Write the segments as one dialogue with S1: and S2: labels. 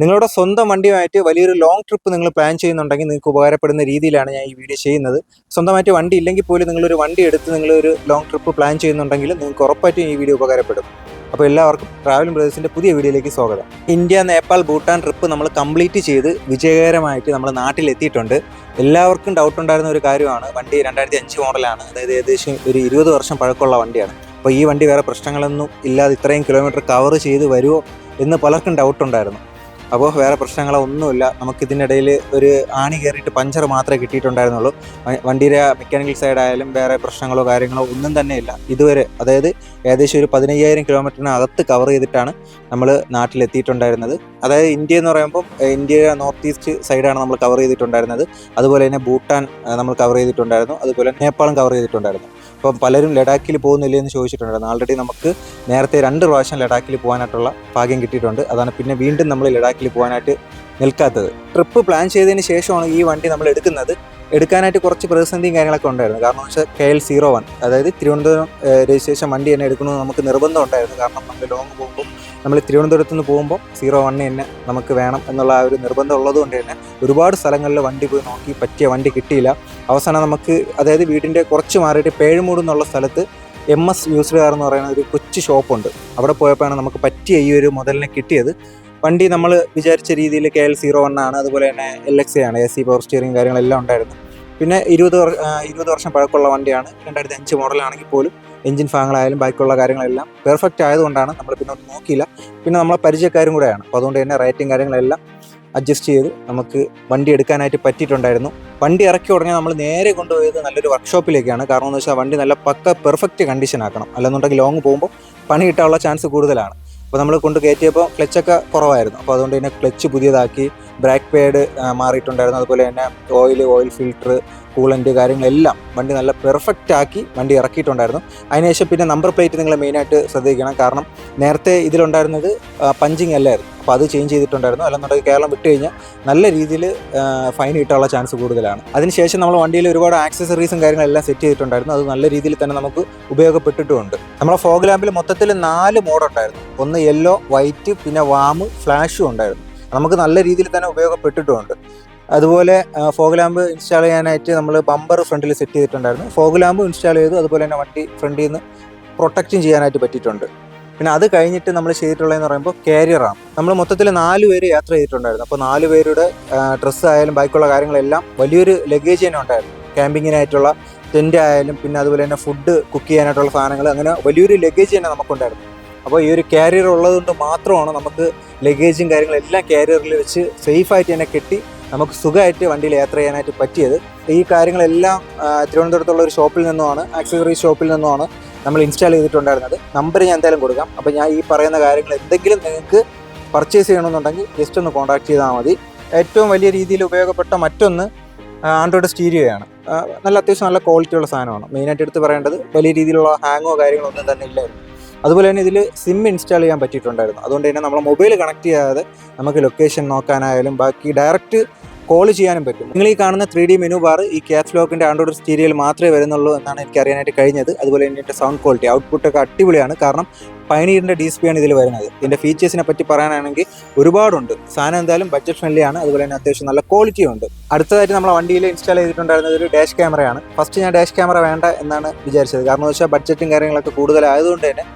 S1: നിങ്ങളുടെ സ്വന്തം വണ്ടിയുമായിട്ട് വലിയൊരു ലോങ് ട്രിപ്പ് നിങ്ങൾ പ്ലാൻ ചെയ്യുന്നുണ്ടെങ്കിൽ നിങ്ങൾക്ക് ഉപകാരപ്പെടുന്ന രീതിയിലാണ് ഞാൻ ഈ വീഡിയോ ചെയ്യുന്നത്. സ്വന്തമായിട്ട് വണ്ടി ഇല്ലെങ്കിൽ പോലും നിങ്ങളൊരു വണ്ടി എടുത്ത് നിങ്ങളൊരു ലോങ് ട്രിപ്പ് പ്ലാൻ ചെയ്യുന്നുണ്ടെങ്കിൽ നിങ്ങൾക്ക് ഉറപ്പായിട്ടും ഈ വീഡിയോ ഉപകാരപ്പെടും. അപ്പോൾ എല്ലാവർക്കും ട്രാവലിംഗ് ബ്രദേഴ്സിന്റെ പുതിയ വീഡിയോയിലേക്ക് സ്വാഗതം. ഇന്ത്യ നേപ്പാൾ ഭൂട്ടാൻ ട്രിപ്പ് നമ്മൾ കംപ്ലീറ്റ് ചെയ്ത് വിജയകരമായിട്ട് നമ്മൾ നാട്ടിലെത്തിയിട്ടുണ്ട്. എല്ലാവർക്കും ഡൗട്ട് ഉണ്ടായിരുന്ന ഒരു കാര്യമാണ് വണ്ടി രണ്ടായിരത്തി അഞ്ച് മോഡലാണ് അതായത് ഏകദേശം ഒരു ഇരുപത് വർഷം പഴക്കമുള്ള വണ്ടിയാണ്. അപ്പോൾ ഈ വണ്ടി വേറെ പ്രശ്നങ്ങളൊന്നും ഇല്ലാതെ ഇത്രയും കിലോമീറ്റർ കവർ ചെയ്ത് വരുമോ എന്ന് പലർക്കും ഡൗട്ട് ഉണ്ടായിരുന്നു. അപ്പോൾ വേറെ പ്രശ്നങ്ങളോ ഒന്നുമില്ല നമുക്കിതിനിടയിൽ ഒരു ആണി കയറിയിട്ട് പഞ്ചർ മാത്രമേ കിട്ടിയിട്ടുണ്ടായിരുന്നുള്ളൂ. വണ്ടിയുടെ മെക്കാനിക്കൽ സൈഡ് ആയാലും വേറെ പ്രശ്നങ്ങളോ കാര്യങ്ങളോ ഒന്നും തന്നെ ഇല്ല. ഇതുവരെ അതായത് ഏകദേശം ഒരു പതിനയ്യായിരം കിലോമീറ്ററിന് അകത്ത് കവർ ചെയ്തിട്ടാണ് നമ്മൾ നാട്ടിലെത്തിയിട്ടുണ്ടായിരുന്നത്. അതായത് ഇന്ത്യ എന്ന് പറയുമ്പോൾ ഇന്ത്യയുടെ ഇന്ത്യ നോർത്ത് ഈസ്റ്റ് സൈഡാണ് നമ്മൾ കവർ ചെയ്തിട്ടുണ്ടായിരുന്നത്. അതുപോലെ തന്നെ ഭൂട്ടാൻ നമ്മൾ കവർ ചെയ്തിട്ടുണ്ടായിരുന്നു. അതുപോലെ നേപ്പാളും കവർ ചെയ്തിട്ടുണ്ടായിരുന്നു. അപ്പം പലരും ലഡാക്കിൽ പോകുന്നില്ലേ എന്ന് ചോദിച്ചിട്ടുണ്ടായിരുന്നു ആൾറെഡി നമുക്ക് നേരത്തെ രണ്ട് പ്രാവശ്യം ലഡാക്കിൽ പോകാനായിട്ടുള്ള ഭാഗ്യം കിട്ടിയിട്ടുണ്ട്. അതാണ് പിന്നെ വീണ്ടും നമ്മൾ ലഡാക്കിൽ പോകാനായിട്ട് നിൽക്കാത്തത്. ട്രിപ്പ് പ്ലാൻ ചെയ്തതിന് ശേഷമാണ് ഈ വണ്ടി നമ്മൾ എടുക്കുന്നത്. എടുക്കാനായിട്ട് കുറച്ച് പ്രതിസന്ധിയും കാര്യങ്ങളൊക്കെ ഉണ്ടായിരുന്നു. കാരണം വെച്ചാൽ കെ എൽ സീറോ വൺ അതായത് തിരുവനന്തപുരം രജിസ്ട്രേഷൻ വണ്ടി തന്നെ എടുക്കണമെന്ന് നമുക്ക് നിർബന്ധം ഉണ്ടായിരുന്നു. കാരണം നമ്മൾ ലോങ് പോകുമ്പോൾ നമ്മൾ തിരുവനന്തപുരത്ത് നിന്ന് പോകുമ്പോൾ സീറോ വണ്ണ് തന്നെ നമുക്ക് വേണം എന്നുള്ള ആ ഒരു നിർബന്ധം ഉള്ളതുകൊണ്ട് തന്നെ ഒരുപാട് സ്ഥലങ്ങളിൽ വണ്ടി പോയി നോക്കി പറ്റിയ വണ്ടി കിട്ടിയില്ല. അവസാനം നമുക്ക് അതായത് വീടിന്റെ കുറച്ച് മാറിയിട്ട് പേഴുമൂട് എന്നുള്ള സ്ഥലത്ത് എം എസ് യൂസ്ഡ് കാർ എന്ന് പറയുന്ന ഒരു കൊച്ചു ഷോപ്പുണ്ട്. അവിടെ പോയപ്പോഴാണ് നമുക്ക് പറ്റിയ ഈ ഒരു മുതലിനെ കിട്ടിയത്. വണ്ടി നമ്മൾ വിചാരിച്ച രീതിയിൽ കെ എൽ സീറോ വൺ ആണ് അതുപോലെ തന്നെ എൽ എക്സ് ആണ് എ സി പവർ സ്റ്റിയറിംഗ് കാര്യങ്ങളെല്ലാം ഉണ്ടായിരുന്നു. പിന്നെ ഇരുപത് ഇരുപത് വർഷം പഴക്കമുള്ള വണ്ടിയാണ്. രണ്ടായിരത്തി അഞ്ച് മോഡലാണെങ്കിൽ പോലും എഞ്ചിൻ ഭാഗങ്ങളായാലും ബാക്കിയുള്ള കാര്യങ്ങളെല്ലാം പെർഫെക്റ്റ് ആയതുകൊണ്ടാണ് നമ്മൾ പിന്നെ ഒന്നും നോക്കിയില്ല. പിന്നെ നമ്മളെ പരിചയക്കാരും കൂടെയാണ്. അപ്പോൾ അതുകൊണ്ട് തന്നെ റേറ്റിംഗ് കാര്യങ്ങളെല്ലാം അഡ്ജസ്റ്റ് ചെയ്ത് നമുക്ക് വണ്ടി എടുക്കാനായിട്ട് പറ്റിയിട്ടുണ്ടായിരുന്നു. വണ്ടി ഇറക്കി ഉടനെ നമ്മൾ നേരെ കൊണ്ടുപോയത് നല്ലൊരു വർക്ക്ഷോപ്പിലേക്കാണ് കാരണം എന്ന് വെച്ചാൽ വണ്ടി നല്ല പക്ക പെർഫെക്റ്റ് കണ്ടീഷൻ ആക്കണം. അല്ലെന്നുണ്ടെങ്കിൽ ലോങ് പോകുമ്പോൾ പണി കിട്ടാനുള്ള ചാൻസ് കൂടുതലാണ്. അപ്പോൾ നമ്മൾ കൊണ്ട് കയറ്റിയപ്പോൾ ക്ലച്ചൊക്കെ കുറവായിരുന്നു. അപ്പോൾ അതുകൊണ്ട് തന്നെ ക്ലച്ച് പുതിയതാക്കി ബ്രേക്ക് പാഡ് മാറിയിട്ടുണ്ടായിരുന്നു. അതുപോലെ തന്നെ ഓയിൽ ഓയിൽ ഫിൽറ്റർ കൂളന്റ് കാര്യങ്ങളെല്ലാം വണ്ടി നല്ല പെർഫെക്റ്റ് ആക്കി വണ്ടി ഇറക്കിയിട്ടുണ്ടായിരുന്നു. അതിനുശേഷം പിന്നെ നമ്പർ പ്ലേറ്റ് നിങ്ങൾ മെയിനായിട്ട് ശ്രദ്ധിക്കണം. കാരണം നേരത്തെ ഇതിലുണ്ടായിരുന്നത് പഞ്ചിങ് അല്ലായിരുന്നു. അപ്പോൾ അത് ചേഞ്ച് ചെയ്തിട്ടുണ്ടായിരുന്നു. അല്ലെന്നുണ്ടെങ്കിൽ കേരളം വിട്ട് കഴിഞ്ഞാൽ നല്ല രീതിയിൽ ഫൈൻ കിട്ടാനുള്ള ചാൻസ് കൂടുതലാണ്. അതിനുശേഷം നമ്മൾ വണ്ടിയിൽ ഒരുപാട് ആക്സസറീസും കാര്യങ്ങളെല്ലാം സെറ്റ് ചെയ്തിട്ടുണ്ടായിരുന്നു. അത് നല്ല രീതിയിൽ തന്നെ നമുക്ക് ഉപയോഗപ്പെട്ടിട്ടുമുണ്ട്. നമ്മളെ ഫോഗ് ലാമ്പിൽ മൊത്തത്തിൽ നാല് മോഡുണ്ടായിരുന്നു ഒന്ന് യെല്ലോ വൈറ്റ് പിന്നെ വാമ് ഫ്ലാഷും ഉണ്ടായിരുന്നു. നമുക്ക് നല്ല രീതിയിൽ തന്നെ ഉപയോഗപ്പെട്ടിട്ടുമുണ്ട്. അതുപോലെ ഫോഗ് ലാമ്പ് ഇൻസ്റ്റാൾ ചെയ്യാനായിട്ട് നമ്മൾ ബമ്പർ ഫ്രണ്ടിൽ സെറ്റ് ചെയ്തിട്ടുണ്ടായിരുന്നു. ഫോഗ് ലാമ്പ് ഇൻസ്റ്റാൾ ചെയ്തു. അതുപോലെ തന്നെ വണ്ടി ഫ്രണ്ടിൽ നിന്ന് പ്രൊട്ടക്റ്റും ചെയ്യാനായിട്ട് പറ്റിയിട്ടുണ്ട്. പിന്നെ അത് കഴിഞ്ഞിട്ട് നമ്മൾ ചെയ്തിട്ടുള്ളതെന്ന് പറയുമ്പോൾ കാരിയറാണ് നമ്മൾ മൊത്തത്തിൽ നാല് പേര് യാത്ര ചെയ്തിട്ടുണ്ടായിരുന്നു. അപ്പോൾ നാല് പേരുടെ ഡ്രസ്സ് ആയാലും ബാക്കിയുള്ള കാര്യങ്ങളെല്ലാം വലിയൊരു ലഗേജ് തന്നെ ഉണ്ടായിരുന്നു. ക്യാമ്പിങ്ങിനായിട്ടുള്ള ടെന്റ് ആയാലും പിന്നെ അതുപോലെ തന്നെ ഫുഡ് കുക്ക് ചെയ്യാനായിട്ടുള്ള സാധനങ്ങൾ അങ്ങനെ വലിയൊരു ലഗേജ് തന്നെ നമുക്കുണ്ടായിരുന്നു. അപ്പോൾ ഈ ഒരു കാരിയർ ഉള്ളതുകൊണ്ട് മാത്രമാണ് നമുക്ക് ലഗേജും കാര്യങ്ങളും എല്ലാം കാരിയറിൽ വെച്ച് സേഫായിട്ട് തന്നെ കെട്ടി നമുക്ക് സുഖമായിട്ട് വണ്ടിയിൽ യാത്ര ചെയ്യാനായിട്ട് പറ്റിയത്. ഈ കാര്യങ്ങളെല്ലാം തിരുവനന്തപുരത്തുള്ള ഒരു ഷോപ്പിൽ നിന്നുമാണ് ആക്സസറി ഷോപ്പിൽ നിന്നുമാണ്. നമ്മൾ ഇൻസ്റ്റാൾ ചെയ്തിട്ടുണ്ടായിരുന്നത്. നമ്പർ ഞാൻ എന്തായാലും കൊടുക്കാം. അപ്പോൾ ഞാൻ ഈ പറയുന്ന കാര്യങ്ങൾ എന്തെങ്കിലും നിങ്ങൾക്ക് പർച്ചേസ് ചെയ്യണമെന്നുണ്ടെങ്കിൽ ജസ്റ്റ് ഒന്ന് കോൺടാക്ട് ചെയ്താൽ മതി. ഏറ്റവും വലിയ രീതിയിൽ ഉപയോഗപ്പെട്ട മറ്റൊന്ന് ആൻഡ്രോയിഡ് സ്റ്റീരിയോയാണ് നല്ല അത്യാവശ്യം നല്ല ക്വാളിറ്റിയുള്ള സാധനമാണ്. മെയിനായിട്ട് എടുത്ത് പറയേണ്ടത് വലിയ രീതിയിലുള്ള ഹാങ്ങോ കാര്യങ്ങളോ ഒന്നും തന്നെ ഇല്ലായിരുന്നു. അതുപോലെ തന്നെ ഇതിൽ സിം ഇൻസ്റ്റാൾ ചെയ്യാൻ പറ്റിയിട്ടുണ്ടായിരുന്നു. അതുകൊണ്ട് തന്നെ നമ്മൾ മൊബൈൽ കണക്ട് ചെയ്യാതെ നമുക്ക് ലൊക്കേഷൻ നോക്കാനായാലും ബാക്കി ഡയറക്റ്റ് കോൾ ചെയ്യാനും പറ്റും. നിങ്ങൾ ഈ കാണുന്ന ത്രീ ഡി മെനു ബാർ ഈ ക്യാഷ് ലോക്കിന്റെ ആൻഡ്രോയിഡ് സ്റ്റീരിയയിൽ മാത്രമേ വരുന്നുള്ളൂ എന്നാണ് എനിക്ക് അറിയാനായിട്ട് കഴിഞ്ഞത്. അതുപോലെ ഇതിന്റെ സൗണ്ട് ക്വാളിറ്റി ഔട്ട്പുട്ടൊക്കെ അടിപൊളിയാണ്. കാരണം പൈനീറിന്റെ ഡി ആണ് ഇതിൽ വരുന്നത്. ഇതിന്റെ ഫീച്ചേഴ്സിനെ പറ്റി പറയാനാണെങ്കിൽ ഒരുപാടുണ്ട്. സാധനം എന്തായാലും ബഡ്ജറ്റ് ഫ്രണ്ട്ലി ആണ്. അതുപോലെ തന്നെ അത്യാവശ്യം നല്ല ക്വാളിറ്റിയും ഉണ്ട്. അടുത്തതായിട്ട് നമ്മളെ വണ്ടിയിൽ ഇൻസ്റ്റാൾ ചെയ്തിട്ടുണ്ടായിരുന്നത് ഒരു ഡാഷ് ക്യാമറയാണ് ഫസ്റ്റ് ഞാൻ ഡാഷ് ക്യാമറ വേണ്ട എന്നാണ് വിചാരിച്ചത്. കാരണം എന്ന് വെച്ചാൽ ബഡ്ജറ്റും കാര്യങ്ങളൊക്കെ കൂടുതലായതുകൊണ്ട് തന്നെ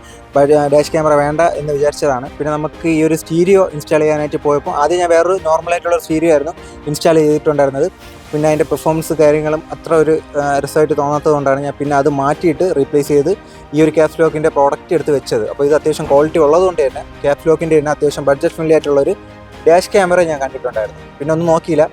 S1: ഡാഷ് ക്യാമറ വേണ്ട എന്ന് വിചാരിച്ചതാണ്. പിന്നെ നമുക്ക് ഈ ഒരു സ്റ്റീരിയോ ഇൻസ്റ്റാൾ ചെയ്യാനായിട്ട് പോയപ്പോൾ ആദ്യം ഞാൻ വേറൊരു നോർമലായിട്ടുള്ള സ്റ്റീരിയോ ആയിരുന്നു ഇൻസ്റ്റാൾ ചെയ്തിട്ടുണ്ടായിരുന്നത്. പിന്നെ അതിന്റെ പെർഫോമൻസ് കാര്യങ്ങളും അത്ര ഒരു രസമായിട്ട് തോന്നാത്തത് കൊണ്ടാണ് ഞാൻ പിന്നെ അത് മാറ്റിയിട്ട് റീപ്ലേസ് ചെയ്ത് ഈ ഒരു ക്യാപ് ലോക്കിന്റെ പ്രോഡക്റ്റ് എടുത്ത് വെച്ചത്. അപ്പോൾ ഇത് അത്യാവശ്യം ക്വാളിറ്റി ഉള്ളതുകൊണ്ട് തന്നെ ക്യാപ് ലോക്കിന്റെ തന്നെ അത്യാവശ്യം ബഡ്ജറ്റ് ഫ്രണ്ട്ലി ആയിട്ടുള്ളൊരു ഡാഷ് ക്യാമറ ഞാൻ കണ്ടിട്ടുണ്ടായിരുന്നു. പിന്നെ ഒന്നും നോക്കിയില്ല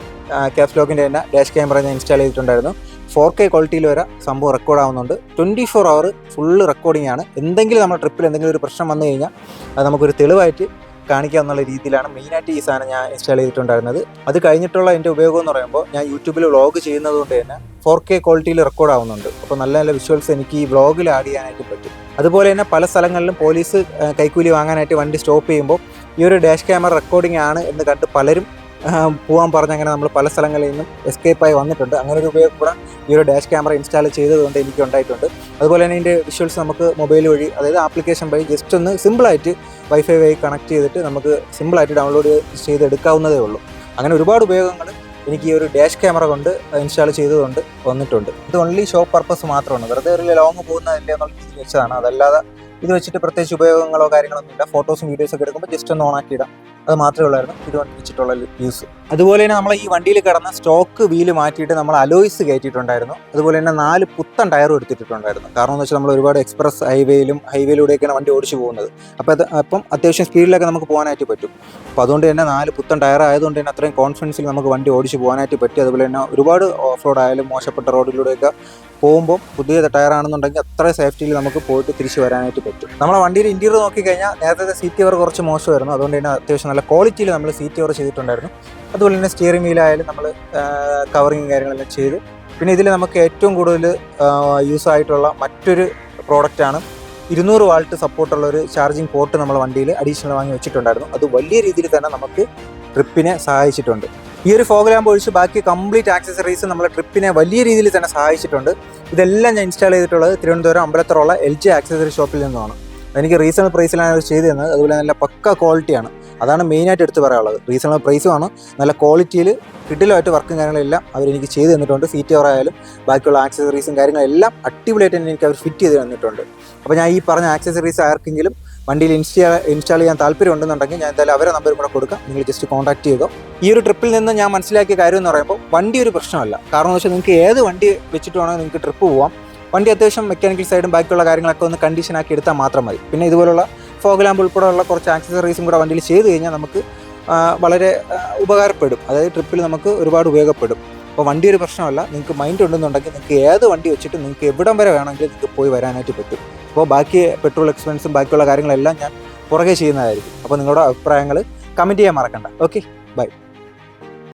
S1: ക്യാപ് ലോക്കിന്റെ തന്നെ ഡാഷ് ക്യാമറ ഞാൻ ഇൻസ്റ്റാൾ ചെയ്തിട്ടുണ്ടായിരുന്നു. ഫോർ കെ ക്വാളിറ്റിയിൽ വരെ സംഭവം റെക്കോർഡ് ആവുന്നുണ്ട്. Twenty four hour full recording ആണ്. എന്തെങ്കിലും നമ്മുടെ ട്രിപ്പിൽ എന്തെങ്കിലും ഒരു പ്രശ്നം വന്നു കഴിഞ്ഞാൽ അത് നമുക്കൊരു തെളിവായിട്ട് കാണിക്കുക എന്നുള്ള രീതിയിലാണ് മെയിനായിട്ട് ഈ സാധനം ഞാൻ ഇൻസ്റ്റാൾ ചെയ്തിട്ടുണ്ടായിരുന്നത്. അത് കഴിഞ്ഞിട്ടുള്ള എന്റെ ഉപയോഗം എന്ന് പറയുമ്പോൾ ഞാൻ യൂട്യൂബിൽ വ്ളോഗ് ചെയ്യുന്നത് കൊണ്ട് തന്നെ ഫോർ കെ ക്വാളിറ്റിയിൽ റെക്കോർഡ് ആവുന്നുണ്ട്. അപ്പോൾ നല്ല നല്ല വിഷ്വൽസ് എനിക്ക് ഈ വ്ളോഗിൽ ആഡ് ചെയ്യാനായിട്ട് പറ്റും. അതുപോലെ തന്നെ പല സ്ഥലങ്ങളിലും പോലീസ് കൈക്കൂലി വാങ്ങാനായിട്ട് വണ്ടി സ്റ്റോപ്പ് ചെയ്യുമ്പോൾ ഈ ഒരു ഡാഷ് ക്യാമറ റെക്കോർഡിംഗ് ആണ് എന്ന് കണ്ട് പലരും പോകാൻ പറഞ്ഞ് അങ്ങനെ നമ്മൾ പല സ്ഥലങ്ങളിൽ നിന്നും എസ്കേപ്പായി വന്നിട്ടുണ്ട്. അങ്ങനെ ഒരു ഉപയോഗം കൂടെ ഈ ഒരു ഡാഷ് ക്യാമറ ഇൻസ്റ്റാൾ ചെയ്തതുകൊണ്ട് എനിക്ക് ഉണ്ടായിട്ടുണ്ട്. അതുപോലെ തന്നെ ഇതിന്റെ വിഷ്വൽസ് നമുക്ക് മൊബൈൽ വഴി അതായത് ആപ്ലിക്കേഷൻ വഴി ജസ്റ്റ് ഒന്ന് സിമ്പിളായിട്ട് വൈഫൈ വഴി കണക്ട് ചെയ്തിട്ട് നമുക്ക് സിമ്പിളായിട്ട് ഡൗൺലോഡ് ചെയ്തെടുക്കാവുന്നതേ ഉള്ളൂ. അങ്ങനെ ഒരുപാട് ഉപയോഗങ്ങൾ എനിക്ക് ഈ ഒരു ഡാഷ് ക്യാമറ കൊണ്ട് ഇൻസ്റ്റാൾ ചെയ്തതുകൊണ്ട് വന്നിട്ടുണ്ട്. ഇത് ഓൺലി ഷോ പർപ്പസ് മാത്രമാണ്. വെറുതെ ഒരു ലോങ് പോകുന്നതല്ലേ എന്നുള്ള രീതിയിൽ വെച്ചതാണ്. അതല്ലാതെ ഇത് വെച്ചിട്ട് പ്രത്യേകിച്ച് ഉപയോഗങ്ങളോ കാര്യങ്ങളൊന്നും ഇല്ല ഫോട്ടോസും വീഡിയോസൊക്കെ എടുക്കുമ്പോൾ ജസ്റ്റ് ഒന്ന് ഓണാക്കി ഇടാം. അത് മാത്രമേ ഉള്ളായിരുന്നു. ഇത് വെച്ചിട്ടുള്ള യൂസ് അതുപോലെ തന്നെ നമ്മൾ ഈ വണ്ടിയിൽ കിടന്ന സ്റ്റോക്ക് വീൽ മാറ്റിയിട്ട് നമ്മൾ അലോയ്സ് കയറ്റിയിട്ടുണ്ടായിരുന്നു. അതുപോലെ തന്നെ നാല് പുത്തൻ ടയറും എടുത്തിട്ടുണ്ടായിരുന്നു. കാരണം എന്ന് വെച്ചാൽ നമ്മൾ ഒരുപാട് എക്സ്പ്രസ് ഹൈവേയിലും ഹൈവേയിലൂടെയൊക്കെയാണ് വണ്ടി ഓടിച്ചു പോകുന്നത്. അപ്പോൾ അത് അപ്പം അത്യാവശ്യം സ്പീഡിലൊക്കെ നമുക്ക് പോകാനായിട്ട് പറ്റും. അപ്പോൾ അതുകൊണ്ട് തന്നെ നാല് പുത്തൻ ടയർ ആയതുകൊണ്ട് തന്നെ അത്രയും കോൺഫിഡൻസിൽ നമുക്ക് വണ്ടി ഓടിച്ച് പോകാനായിട്ട് പറ്റി. അതുപോലെ തന്നെ ഒരുപാട് ഓഫ് റോഡ് ആയാലും മോശപ്പെട്ട റോഡിലൂടെയൊക്കെ പോകുമ്പോൾ പുതിയ ടയറാണെന്നുണ്ടെങ്കിൽ അത്ര സേഫ്റ്റിയിൽ നമുക്ക് പോയിട്ട് തിരിച്ചു വരാനായിട്ട് പറ്റും. നമ്മളെ വണ്ടിയുടെ ഇന്റീരിയർ നോക്കിക്കഴിഞ്ഞാൽ നേരത്തെ സീറ്റ് കവർ കുറച്ച് മോശമായിരുന്നു. അതുകൊണ്ട് തന്നെ അത്യാവശ്യം നല്ല ക്വാളിറ്റിയിൽ നമ്മൾ സീറ്റ് കവർ ചെയ്തിട്ടുണ്ടായിരുന്നു. അതുപോലെ തന്നെ സ്റ്റിയറിംഗ് വീലായാലും നമ്മൾ കവറിങ് കാര്യങ്ങളെല്ലാം ചെയ്ത്. പിന്നെ ഇതിൽ നമുക്ക് ഏറ്റവും കൂടുതൽ യൂസ് ആയിട്ടുള്ള മറ്റൊരു പ്രോഡക്റ്റാണ് ഇരുന്നൂറ് വാൾട്ട് സപ്പോർട്ടുള്ള ഒരു ചാർജിങ് പോർട്ട് നമ്മൾ വണ്ടിയിൽ അഡീഷണൽ വാങ്ങി വെച്ചിട്ടുണ്ടായിരുന്നു. അത് വലിയ രീതിയിൽ തന്നെ നമുക്ക് ട്രിപ്പിനെ സഹായിച്ചിട്ടുണ്ട്. ഈ ഒരു ഫോഗ് ലാമ്പ് ഒഴിച്ച് ബാക്കി കംപ്ലീറ്റ് ആക്സസറീസ് നമ്മളെ ട്രിപ്പിനെ വലിയ രീതിയിൽ തന്നെ സഹായിച്ചിട്ടുണ്ട്. ഇതെല്ലാം ഞാൻ ഇൻസ്റ്റാൾ ചെയ്തിട്ടുള്ളത് തിരുവനന്തപുരം അമ്പലത്തറുള്ള എൽ ജി ആക്സസറി ഷോപ്പിൽ നിന്നാണ് എനിക്ക് റീസണൽ പ്രൈസിലാണ് അത് ചെയ്തു തന്നത്. അതുപോലെ നല്ല പക്ക ക്വാളിറ്റിയാണ് അതാണ് മെയിനായിട്ട് എടുത്ത് പറയാനുള്ളത്. റീസണൽ പ്രൈസുമാണ് നല്ല ക്വാളിറ്റിയിൽ കിഡിലുമായിട്ട് വർക്കും കാര്യങ്ങളെല്ലാം അവരെനിക്ക് ചെയ്ത് തന്നിട്ടുണ്ട്. സീറ്റ് കവർ ബാക്കിയുള്ള ആക്സസറീസും കാര്യങ്ങളെല്ലാം അടിപൊളിയായിട്ട് തന്നെ എനിക്ക് അവർ ഫിറ്റ് ചെയ്ത് തന്നിട്ടുണ്ട്. അപ്പോൾ ഞാൻ ഈ പറഞ്ഞ ആക്സസറീസ് ആർക്കെങ്കിലും വണ്ടിയിൽ ഇൻസ്റ്റാ ഇൻസ്റ്റാൾ ചെയ്യാൻ താല്പര്യം ഉണ്ടെന്നുണ്ടെങ്കിൽ ഞാൻ എന്തായാലും അവരെ നമ്പർ കൂടെ കൊടുക്കാം. നിങ്ങൾ ജസ്റ്റ് കോൺടാക്ട് ചെയ്തോ. ഈ ഒരു ട്രിപ്പിൽ നിന്ന് ഞാൻ മനസ്സിലാക്കിയ കാര്യം എന്ന് പറയുമ്പോൾ വണ്ടി ഒരു പ്രശ്നമല്ല. കാരണം എന്ന് വെച്ചാൽ നിങ്ങൾക്ക് ഏത് വണ്ടി വെച്ചിട്ട് വേണമെങ്കിൽ നിങ്ങൾക്ക് ട്രിപ്പ് പോവാം. വണ്ടി അത്യാവശ്യം മെക്കാനിക്കൽ സൈഡും ബാക്കിയുള്ള കാര്യങ്ങളൊക്കെ ഒന്ന് കണ്ടീഷനാക്കി എടുത്താൽ മാത്രം മതി. പിന്നെ ഇതുപോലുള്ള ഫോഗ് ലാമ്പ് ഉൾപ്പെടെയുള്ള കുറച്ച് ആക്സസറീസും കൂടെ വണ്ടിയിൽ ചെയ്ത് കഴിഞ്ഞാൽ നമുക്ക് വളരെ ഉപകാരപ്പെടും. അതായത് ട്രിപ്പിൽ നമുക്ക് ഒരുപാട് ഉപയോഗപ്പെടും. അപ്പോൾ വണ്ടി ഒരു പ്രശ്നമല്ല. നിങ്ങൾക്ക് മൈൻഡ് ഉണ്ടെന്നുണ്ടെങ്കിൽ നിങ്ങൾക്ക് ഏത് വണ്ടി വെച്ചിട്ട് നിങ്ങൾക്ക് എവിടം വരെ വേണമെങ്കിലും നിങ്ങൾക്ക് പോയി വരാനായിട്ട് പറ്റും. അപ്പോൾ ബാക്കി പെട്രോൾ എക്സ്പെൻസും ബാക്കിയുള്ള കാര്യങ്ങളെല്ലാം ഞാൻ പുറകെ ചെയ്യുന്നതായിരിക്കും. അപ്പോൾ നിങ്ങളുടെ അഭിപ്രായങ്ങൾ കമന്റ് ചെയ്യാൻ മറക്കണ്ട. Okay bye